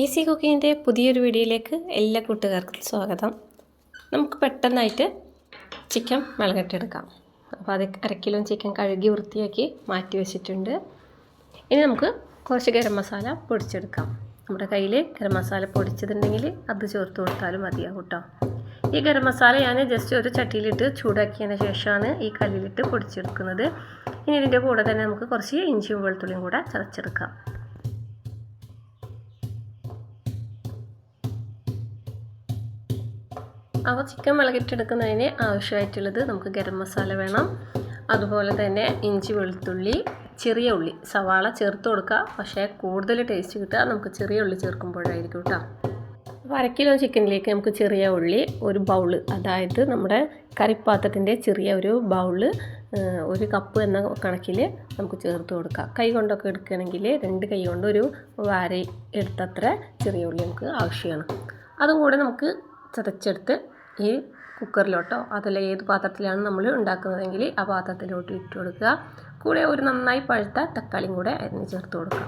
Easy കുക്കിങ്ങിന്റെ പുതിയൊരു വീഡിയോയിലേക്ക് എല്ലാ കൂട്ടുകാർക്കും സ്വാഗതം. നമുക്ക് പെട്ടെന്നായിട്ട് ചിക്കൻ മുളകട്ടെടുക്കാം അപ്പോൾ അത് അര കിലോ ചിക്കൻ കഴുകി വൃത്തിയാക്കി മാറ്റി വെച്ചിട്ടുണ്ട്. ഇനി നമുക്ക് കുറച്ച് ഗരം മസാല പൊടിച്ചെടുക്കാം. നമ്മുടെ കയ്യിൽ ഗരം മസാല പൊടിച്ചതുണ്ടെങ്കിൽ അത് ചേർത്ത് കൊടുത്താലും മതിയാവും കേട്ടോ ഈ ഗരം മസാല ഞാൻ ജസ്റ്റ് ഒരു ചട്ടിയിലിട്ട് ചൂടാക്കിയതിന് ശേഷമാണ് ഈ കല്ലിലിട്ട് പൊടിച്ചെടുക്കുന്നത്. ഇനി ഇതിന്റെ കൂടെ തന്നെ നമുക്ക് കുറച്ച് ഇഞ്ചിയും വെളുത്തുള്ളിയും കൂടെ ചതച്ചെടുക്കാം. അപ്പോൾ ചിക്കൻ മുളകിട്ടെടുക്കുന്നതിന് ആവശ്യമായിട്ടുള്ളത് നമുക്ക് ഗരം മസാല വേണം. അതുപോലെ തന്നെ ഇഞ്ചി വെളുത്തുള്ളി ചെറിയ ഉള്ളി. സവാള ചേർത്ത് കൊടുക്കുക. പക്ഷേ കൂടുതൽ ടേസ്റ്റ് കിട്ടുക നമുക്ക് ചെറിയ ഉള്ളി ചേർക്കുമ്പോഴായിരിക്കും കേട്ടോ. അപ്പോൾ അര ചിക്കനിലേക്ക് നമുക്ക് ചെറിയ ഉള്ളി ഒരു ബൗൾ. അതായത് നമ്മുടെ കറിപ്പാത്രത്തിന്റെ ചെറിയ ഒരു ബൗൾ ഒരു കപ്പ് എന്ന കണക്കിൽ നമുക്ക് ചേർത്ത് കൊടുക്കാം. കൈ കൊണ്ടൊക്കെ എടുക്കുകയാണെങ്കിൽ രണ്ട് കൈ കൊണ്ട് ഒരു വാര എടുത്തത്ര ചെറിയ ഉള്ളി നമുക്ക് ആവശ്യമാണ്. അതും കൂടെ നമുക്ക് ചതച്ചെടുത്ത് ഈ കുക്കറിലോട്ടോ അതല്ല ഏത് പാത്രത്തിലാണ് നമ്മൾ ഉണ്ടാക്കുന്നതെങ്കിൽ ആ പാത്രത്തിലോട്ട് ഇട്ട് കൊടുക്കുക. കൂടെ ഒരു നന്നായി പഴുത്ത തക്കാളിയും കൂടെ അരിഞ്ഞ് ചേർത്ത് കൊടുക്കുക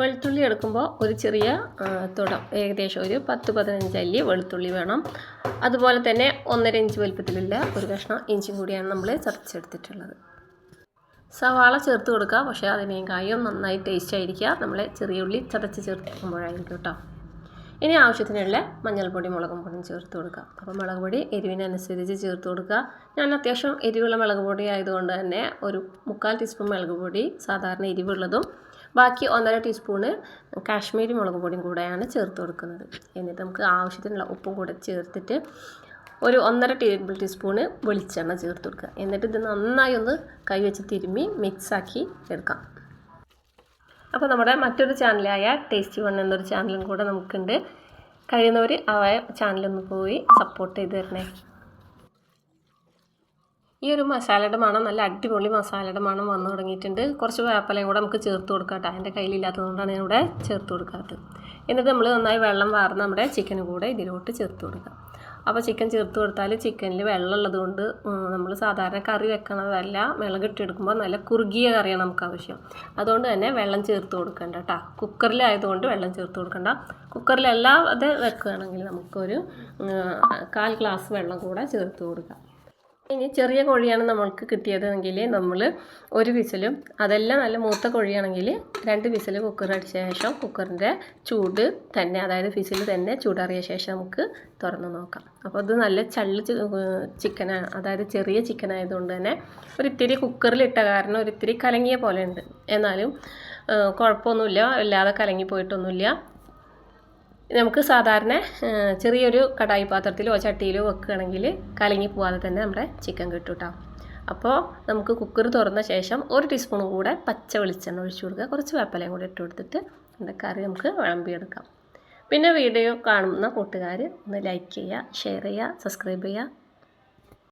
വെളുത്തുള്ളി എടുക്കുമ്പോൾ ഒരു ചെറിയ തുടം ഏകദേശം ഒരു പത്ത് പതിനഞ്ച് അല്ലി വെളുത്തുള്ളി വേണം. അതുപോലെ തന്നെ ഒന്നര ഇഞ്ച് വലുപ്പത്തിലുള്ള ഒരു കഷ്ണം ഇഞ്ചും കൂടിയാണ് നമ്മൾ ചതച്ചെടുത്തിട്ടുള്ളത്. സവാള ചേർത്ത് കൊടുക്കുക. പക്ഷേ അതിനേക്കായും നന്നായി ടേസ്റ്റ് ആയിരിക്കുക. നമ്മൾ ചെറിയ ഉള്ളി ചതച്ച് ചേർക്കുമ്പോഴായിരിക്കും കേട്ടോ. ഇനി ആവശ്യത്തിനുള്ള മഞ്ഞൾപ്പൊടി മുളകും പൊടിയും ചേർത്ത് കൊടുക്കുക. അപ്പോൾ മുളക് പൊടി എരിവിനനുസരിച്ച് ചേർത്ത് കൊടുക്കുക. ഞാൻ അത്യാവശ്യം എരിവുള്ള മുളക് പൊടി ആയതുകൊണ്ട് തന്നെ ഒരു മുക്കാൽ ടീസ്പൂൺ മുളക് പൊടി സാധാരണ എരിവുള്ളതും ബാക്കി ഒന്നര ടീസ്പൂണ് കാശ്മീരി മുളക് പൊടിയും കൂടെയാണ് ചേർത്ത് കൊടുക്കുന്നത്. എന്നിട്ട് നമുക്ക് ആവശ്യത്തിനുള്ള ഉപ്പും കൂടെ ചേർത്തിട്ട് ഒരു ഒന്നര ടേബിൾ ടീസ്പൂണ് വെളിച്ചെണ്ണ ചേർത്ത് കൊടുക്കുക. എന്നിട്ട് ഇത് നന്നായി ഒന്ന് കൈവച്ച് തിരുമ്മി മിക്സാക്കി എടുക്കാം. അപ്പോൾ നമ്മുടെ മറ്റൊരു ചാനലായ ടേസ്റ്റി വൺ എന്നൊരു ചാനലും കൂടെ നമുക്കുണ്ട്. കഴിയുന്നവർ ആ ചാനലൊന്ന് പോയി സപ്പോർട്ട് ചെയ്ത് തരണേ. ഈ ഒരു മസാലയുടെ മണം നല്ല അടിപൊളി മസാലയുടെ മണം വന്നു തുടങ്ങിയിട്ടുണ്ട്. കുറച്ച് വേപ്പലയും കൂടെ നമുക്ക് ചേർത്ത് കൊടുക്കാം കേട്ടോ എന്റെ കയ്യിലില്ലാത്തതുകൊണ്ടാണ് ഞാൻ ഇവിടെ ചേർത്ത് കൊടുക്കാത്തത്. എന്നിട്ട് നമ്മൾ നന്നായി വെള്ളം വാർന്ന് നമ്മുടെ ചിക്കൻ കൂടെ ഇതിലോട്ട് ചേർത്ത് കൊടുക്കാം. അപ്പോൾ ചിക്കൻ ചേർത്ത് കൊടുത്താൽ ചിക്കനിൽ വെള്ളം ഉള്ളത് കൊണ്ട് നമ്മൾ സാധാരണ കറി വെക്കണതല്ല മുളകിട്ടെടുക്കുമ്പോൾ നല്ല കുറുകിയ കറിയാണ് നമുക്ക് ആവശ്യം. അതുകൊണ്ട് തന്നെ വെള്ളം ചേർത്ത് കൊടുക്കണ്ട കേട്ടോ കുക്കറിലായതുകൊണ്ട് വെള്ളം ചേർത്ത് കൊടുക്കണ്ട. കുക്കറിലല്ലാതെ വെക്കുകയാണെങ്കിൽ നമുക്കൊരു കാൽ ഗ്ലാസ് വെള്ളം കൂടെ ചേർത്ത് കൊടുക്കാം. ഇനി ചെറിയ കോഴിയാണ് നമ്മൾക്ക് കിട്ടിയതെങ്കിൽ നമ്മൾ ഒരു വിസിലും അതെല്ലാം നല്ല മൂത്ത കോഴിയാണെങ്കിൽ രണ്ട് വിസിൽ കുക്കർ അടിച്ച ശേഷം കുക്കറിന്റെ ചൂട് തന്നെ അതായത് വിസിൽ തന്നെ ചൂടാറിയ ശേഷം നമുക്ക് തുറന്ന് നോക്കാം. അപ്പോൾ അത് നല്ല ചള്ളി ചിക്കനാണ് അതായത് ചെറിയ ചിക്കൻ ആയതുകൊണ്ട് തന്നെ ഒരിത്തിരി കുക്കറിലിട്ട കാരണം ഒരിത്തിരി കലങ്ങിയ പോലെ ഉണ്ട്. എന്നാലും കുഴപ്പമൊന്നുമില്ല അല്ലാതെ കലങ്ങി പോയിട്ടൊന്നുമില്ല നമുക്ക് സാധാരണ ചെറിയൊരു കടായി പാത്രത്തിലോ ചട്ടിയിലോ വെക്കുകയാണെങ്കിൽ കലങ്ങി പോവാതെ തന്നെ നമ്മുടെ ചിക്കൻ കിട്ടും കേട്ടോ. അപ്പോൾ നമുക്ക് കുക്കർ തുറന്ന ശേഷം ഒരു ടീസ്പൂൺ കൂടെ പച്ച വെളിച്ചെണ്ണ ഒഴിച്ചു കൊടുക്കുക. കുറച്ച് വേപ്പലയും കൂടെ ഇട്ട് കൊടുത്തിട്ട് നമ്മുടെ കറി നമുക്ക് വിളമ്പിയെടുക്കാം. പിന്നെ വീഡിയോ കാണുന്ന കൂട്ടുകാർ ഒന്ന് ലൈക്ക് ചെയ്യുക ഷെയർ ചെയ്യുക സബ്സ്ക്രൈബ് ചെയ്യുക.